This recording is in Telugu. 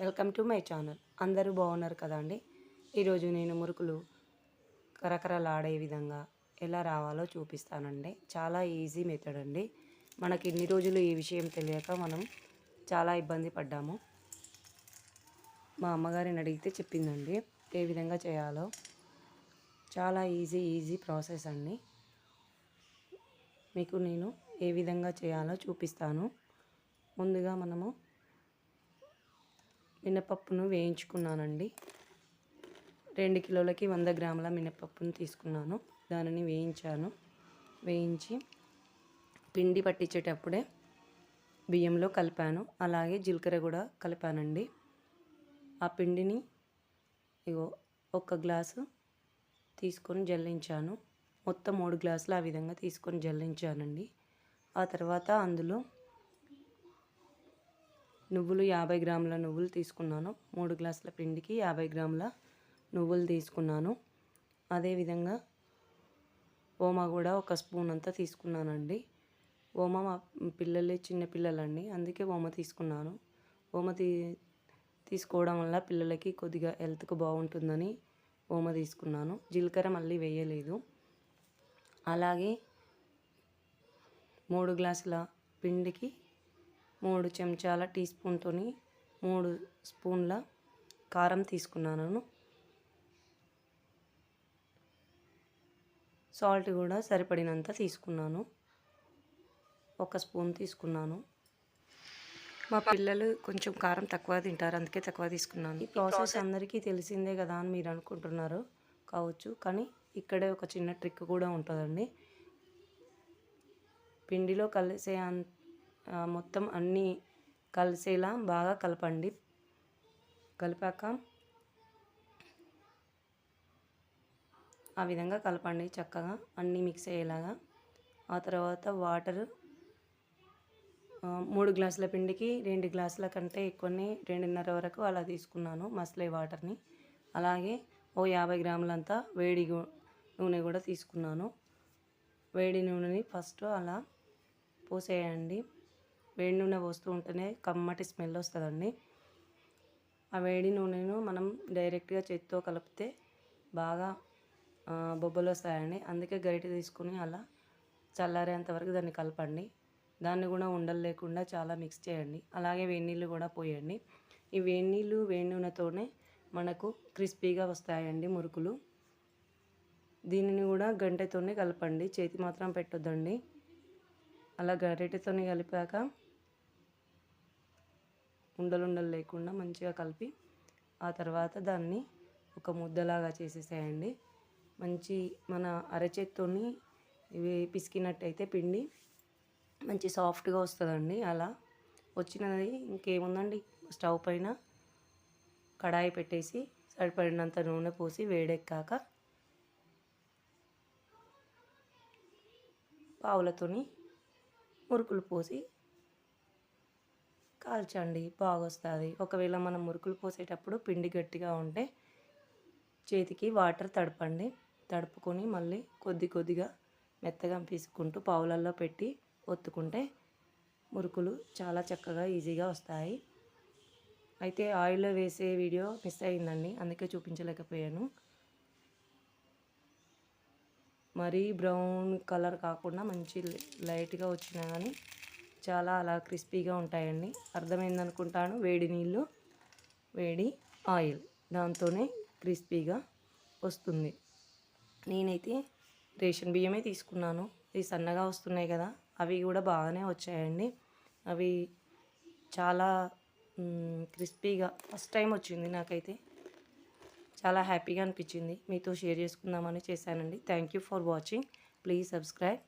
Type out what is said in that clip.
Welcome to my channel. అందరూ బాగున్నారు కదండి ఈరోజు నేను మురుకులు కరకరలాడే విధంగా ఎలా రావాలో చూపిస్తానండి. చాలా ఈజీ మెథడ్ అండి. మనకి ఇన్ని రోజులు ఈ విషయం తెలియక మనం చాలా ఇబ్బంది పడ్డాము. మా అమ్మగారిని అడిగితే చెప్పిందండి ఏ విధంగా చేయాలో. చాలా ఈజీ ఈజీ ప్రాసెస్ అండి. మీకు నేను ఏ విధంగా చేయాలో చూపిస్తాను. ముందుగా మనము మినపప్పును వేయించుకున్నానండి. రెండు కిలోలకి వంద గ్రాముల మినపప్పును తీసుకున్నాను. దానిని వేయించాను. వేయించి పిండి పట్టించేటప్పుడే బియ్యంలో కలిపాను. అలాగే జీలకర్ర కూడా కలిపానండి. ఆ పిండిని ఇగో ఒక గ్లాసు తీసుకొని జల్లించాను. మొత్తం మూడు గ్లాసులు ఆ విధంగా తీసుకొని జల్లించానండి. ఆ తర్వాత అందులో నువ్వులు యాభై గ్రాముల నువ్వులు తీసుకున్నాను. మూడు గ్లాసుల పిండికి యాభై గ్రాముల నువ్వులు తీసుకున్నాను. అదేవిధంగా ఓమా కూడా ఒక స్పూన్ అంతా తీసుకున్నానండి. ఓమా మా పిల్లలే చిన్న పిల్లలండి. అందుకే ఓమ తీసుకున్నాను. ఓమ తీ తీసుకోవడం వల్ల పిల్లలకి కొద్దిగా హెల్త్కు బాగుంటుందని ఓమ తీసుకున్నాను. జీలకర్ర మళ్ళీ వేయలేదు. అలాగే మూడు గ్లాసుల పిండికి మూడు చెంచాల టీ స్పూన్తో మూడు స్పూన్ల కారం తీసుకున్నాను సాల్ట్ కూడా సరిపడినంత తీసుకున్నాను. ఒక స్పూన్ తీసుకున్నాను. మా పిల్లలు కొంచెం కారం తక్కువ తింటారు అందుకే తక్కువ తీసుకున్నాను. ఈ ప్రాసెస్ అందరికీ తెలిసిందే కదా అని మీరు అనుకుంటున్నారు కావచ్చు కానీ ఇక్కడే ఒక చిన్న ట్రిక్ కూడా ఉంటుందండి. పిండిలో కలిసే ఆ, మొత్తం అన్నీ కలిసేలా బాగా కలపండి. కలిపాక ఆ విధంగా కలపండి చక్కగా అన్నీ మిక్స్ అయ్యేలాగా. ఆ తర్వాత వాటర్ మూడు గ్లాసుల పిండికి రెండు గ్లాసుల కంటే ఎక్కువనే రెండున్నర వరకు అలా తీసుకున్నాను మసలే వాటర్ని అలాగే ఓ యాభై గ్రాములంతా వేడి నూనె కూడా తీసుకున్నాను. వేడి నూనెని ఫస్ట్ అలా పోసేయండి. వేడి నూనె పోస్తూ ఉంటేనే కమ్మటి స్మెల్ వస్తుందండి. ఆ వేడి నూనెను మనం డైరెక్ట్గా చేతితో కలిపితే బాగా బొబ్బలు వస్తాయండి. అందుకే గరిటె తీసుకుని అలా చల్లారేంత వరకు దాన్ని కలపండి. దాన్ని కూడా ఉండలు లేకుండా చాలా మిక్స్ చేయండి. అలాగే వేడి నీళ్ళు కూడా పోయండి. ఈ వేడి నీళ్ళు వేడి నూనెతోనే మనకు క్రిస్పీగా వస్తాయండి మురుకులు. దీనిని కూడా గంటెతోనే కలపండి. చేతి మాత్రం పెట్టొద్దండి. అలా గరిటెతోనే కలిపాక ఉండలుండలు లేకుండా మంచిగా కలిపి ఆ తర్వాత దాన్ని ఒక ముద్దలాగా చేసేసేయండి. మంచి మన అరచేత్తోని ఇవి పిసికినట్టయితే పిండి మంచి సాఫ్ట్గా వస్తుందండి అలా. వచ్చినది ఇంకేముందండి? స్టవ్ పైన కడాయి పెట్టేసి సరిపడినంత నూనె పోసి వేడెక్కాక పావులతోని మురుకులు పోసి కాల్చండి బాగొస్తుంది. ఒకవేళ మనం మురుకులు పోసేటప్పుడు పిండి గట్టిగా ఉంటే చేతికి వాటర్ తడపండి. తడుపుకొని మళ్ళీ కొద్ది కొద్దిగా మెత్తగా పీసుకుంటూ పావులల్లో పెట్టి ఒత్తుకుంటే మురుకులు చాలా చక్కగా ఈజీగా వస్తాయి. అయితే ఆయిల్లో వేసే వీడియో మిస్ అయిందండి అందుకే చూపించలేకపోయాను. మరీ బ్రౌన్ కలర్ కాకుండా మంచి లైట్గా వచ్చినా కానీ చాలా అలా క్రిస్పీగా ఉంటాయండి. అర్థమైంది అనుకుంటాను వేడి నీళ్ళు వేడి ఆయిల్ దాంతోనే క్రిస్పీగా వస్తుంది. నేనైతే రేషన్ బియ్యమే తీసుకున్నాను. ఇవి సన్నగా వస్తున్నాయి కదా అవి కూడా బాగానే వచ్చాయండి. అవి చాలా క్రిస్పీగా ఫస్ట్ టైం వచ్చింది నాకైతే. చాలా హ్యాపీగా అనిపించింది. మీతో షేర్ చేసుకుందామని చేశానండి. Thank you for watching. Please subscribe.